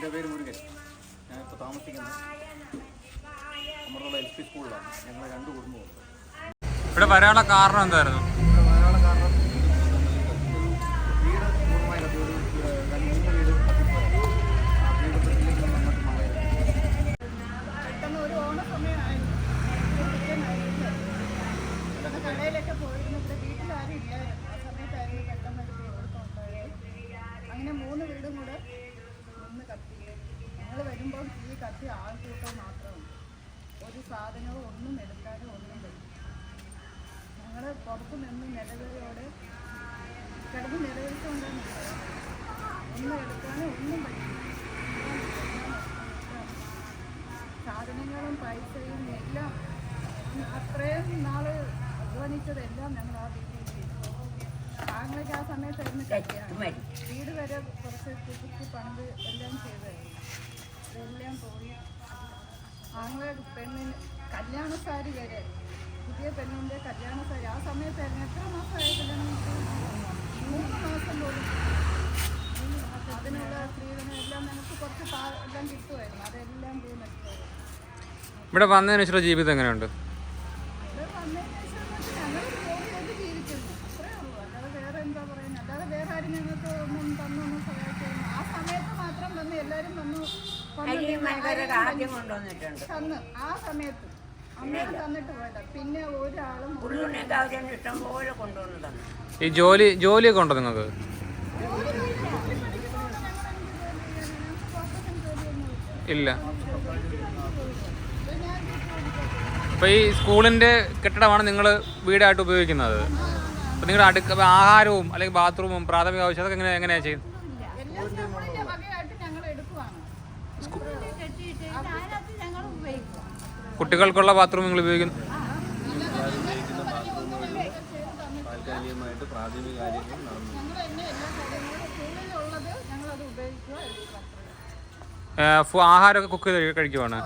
എന്റെ പേര് മുരുകൻ. ഞാൻ ഇപ്പോൾ താമസിക്കുന്നത് നമ്മുടെ എൽ പി സ്കൂളിലാണ്. ഞങ്ങൾ രണ്ട് കുടുംബമുണ്ട് ഇവിടെ വരാനുള്ള കാരണം എന്തായിരുന്നു? ഇവിടെ വരാനുള്ള കാരണം വീട് പൂർണമായി മൂന്ന് ആ മഴയായിരുന്നു കടയിലൊക്കെ പോയിരുന്നു. ഇവിടെ വീട്ടിലാരും ഇല്ലായിരുന്നു. ആ സമയത്തായിരുന്നു പെട്ടെന്ന് ഒരു തീപിടുത്തം ഉണ്ടായത്. അങ്ങനെ മൂന്ന് വീടും കൂടെ നിന്ന് കത്തി ഞങ്ങൾ വരുമ്പോൾ കത്തി ആൾക്കൂട്ടം മാത്രമുണ്ട് ഒരു സാധനവും ഒന്നും എടുക്കാതെ ഒന്നും വരും ഞങ്ങൾ പുറത്ത് നിന്ന് നിലവിളിയോടെ കിടന്ന് നിലവിളിച്ചുകൊണ്ടാണ് ഒന്നും എടുക്കാനും ഒന്നും പറ്റില്ല. സാധനങ്ങളും പൈസയും എല്ലാം അത്രയും നാൾ അധ്വാനിച്ചതെല്ലാം ഞങ്ങൾ ആ വീട്ടിൽ താങ്കൾക്ക് ആ സമയത്തായിരുന്നു കല്യാണം. വീട് വരെ കുറച്ച് കുട്ടിക്ക് പണ്ട് എല്ലാം ചെയ്തായിരുന്നു അതെല്ലാം പോയി ആങ്ങളെ പെണ്ണിന് കല്യാണ സാരി വരെ പുതിയ പെണ്ണിന്റെ കല്യാണ സാരി. ആ സമയത്തായിരുന്നു എത്ര മാസമായ കല്യാണം? മൂന്ന് മാസം പോലും. അതിനുള്ള സ്ത്രീധനം എല്ലാം നമുക്ക് കുറച്ച് എല്ലാം കിട്ടുമായിരുന്നു. അതെല്ലാം പോയി നഷ്ടമായിരുന്നു ഇവിടെ വന്നതിന് ശേഷം ജീവിതം എങ്ങനെയുണ്ട്? അല്ലാതെ വേറെ ആരും ഞങ്ങൾക്ക് ഒന്നും തന്നൊന്നും സഹായിക്കുന്നു ആ സമയത്ത് മാത്രം വന്ന് എല്ലാവരും വന്ന്. അരിയും ആദ്യം കൊണ്ടുവന്നിട്ടുണ്ട് തന്ന് ആ സമയത്ത്. അന്നേരം തന്നിട്ട് പോയതാ. പിന്നെ ഒരാളും ഉള്ളിനൊക്കെ അവരൊന്നും ഇഷ്ടം പോലെ കൊണ്ടുവന്ന് തന്നു. ഈ ജോലി ജോലിയൊക്കെ ഉണ്ടോ നിങ്ങൾക്ക്? ഇല്ല. അപ്പൊ ഈ സ്കൂളിന്റെ കെട്ടിടമാണ് നിങ്ങൾ വീടായിട്ട് ഉപയോഗിക്കുന്നത്. അപ്പൊ നിങ്ങളുടെ അടുക്ക ആഹാരവും അല്ലെങ്കിൽ ബാത്റൂമും പ്രാഥമിക ആവശ്യം അതൊക്കെ എങ്ങനെ എങ്ങനെയാ ചെയ്യുന്നത്? കുട്ടികൾക്കുള്ള ബാത്റൂം നിങ്ങൾ ഉപയോഗിക്കുന്നു? ആഹാരമൊക്കെ കുക്ക് ചെയ്ത് കഴിക്കുവാണ്.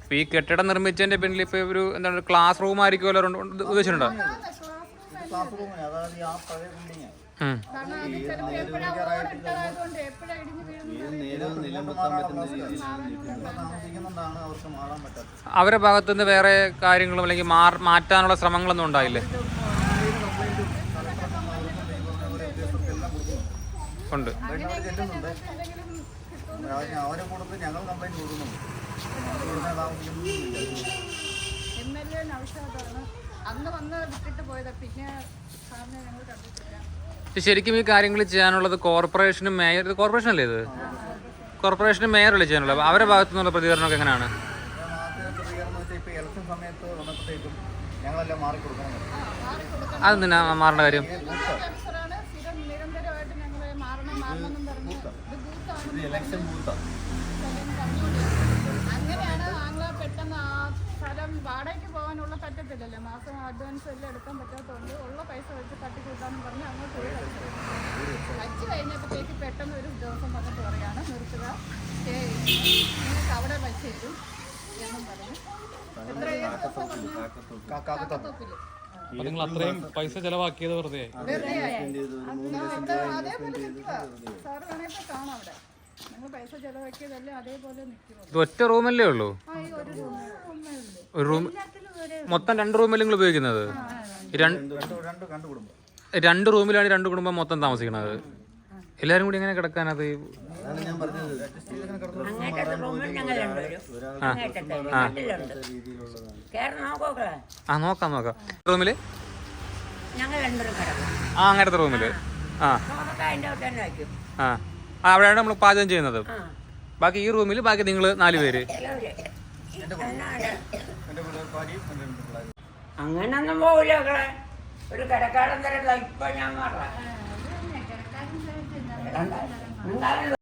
അപ്പൊ ഈ കെട്ടിടം നിർമ്മിച്ചതിന്റെ പിന്നിൽ ഇപ്പൊ ഒരു എന്താണ് ക്ലാസ് റൂം ആയിരിക്കുമല്ലോ ഉദ്ദേശിച്ചിട്ടുണ്ടോ? കാരണം അത് ചിലപ്പോൾ എപ്പോഴാ ഓടിട്ടതായതുകൊണ്ട് ഇടിഞ്ഞ് അവരുടെ ഭാഗത്തുനിന്ന് വേറെ കാര്യങ്ങളും അല്ലെങ്കിൽ മാറ്റാനുള്ള ശ്രമങ്ങളൊന്നും ഉണ്ടായില്ലേ? ഉണ്ട്. അവരെ ഞങ്ങൾ കംപ്ലൈന്റ് കൊടുക്കുന്നുണ്ട് ഞങ്ങൾ ഇവിടെ താമസിക്കുന്നില്ല എം എൽ എ നൗഷാദാണ് അന്ന് വന്ന് വിട്ടിട്ട് പോയതാ. പിന്നെ സാറിനെ ഞങ്ങൾ കണ്ടിട്ടില്ല. ശരിക്കും ഈ കാര്യങ്ങൾ ചെയ്യാനുള്ളത് കോർപ്പറേഷനും മേയർ ഇത് കോർപ്പറേഷൻ അല്ലേ ഇത്? കോർപ്പറേഷനും മേയർ അല്ലേ ചെയ്യാനുള്ളത്? അവരുടെ ഭാഗത്തു നിന്നുള്ള പ്രതികരണമൊക്കെ എങ്ങനെയാണ്? അതെന്തിനാ മാറേണ്ട കാര്യം? ഇലക്ഷൻ സ്ഥിരം സ്ഥലം വാടകയ്ക്ക് പോകാനുള്ള പറ്റത്തില്ലല്ലോ. മാസം അഡ്വാൻസ് എല്ലാം എടുക്കാൻ പറ്റാത്തതുകൊണ്ട് ഉള്ള പൈസ വെച്ച് തട്ടിക്കൂട്ടാന്ന് പറഞ്ഞ് അങ്ങോട്ട് പോയി വച്ചു. കഴിഞ്ഞപ്പോഴത്തേക്ക് പെട്ടെന്ന് ഒരു ദിവസം വന്നിട്ട് പറയാണ് നിർത്തുക. സ്റ്റേ നിങ്ങൾക്ക് അവിടെ വച്ച് തരും എന്നും പറഞ്ഞു. കാക്കത്തോപ്പിൽ. അപ്പൊ നിങ്ങൾ അത്രയും പൈസ ചെലവാക്കിയത് വെറുതെ. ഇത് ഒറ്റ റൂമല്ലേ ഉള്ളൂ? ഒരു റൂം മൊത്തം രണ്ട് റൂമിൽ നിങ്ങൾ ഉപയോഗിക്കുന്നത്? രണ്ട് റൂമിലാണ് രണ്ട് കുടുംബം മൊത്തം താമസിക്കുന്നത് എല്ലാരും കൂടി എങ്ങനെ കിടക്കാനത്? ആ നോക്കാം നോക്കാം. റൂമിൽ? ആ അങ്ങനത്തെ റൂമിൽ. ആ. അവിടെയാണ് നമ്മൾ പാചകം ചെയ്യുന്നത്. ബാക്കി ഈ റൂമിൽ ബാക്കി നിങ്ങൾ നാല് പേര്. അങ്ങനൊന്നും പോകില്ല മക്കളെ. ഒരു കിടക്കാടം തരണ്ട ഇപ്പൊ ഞാൻ മാറാം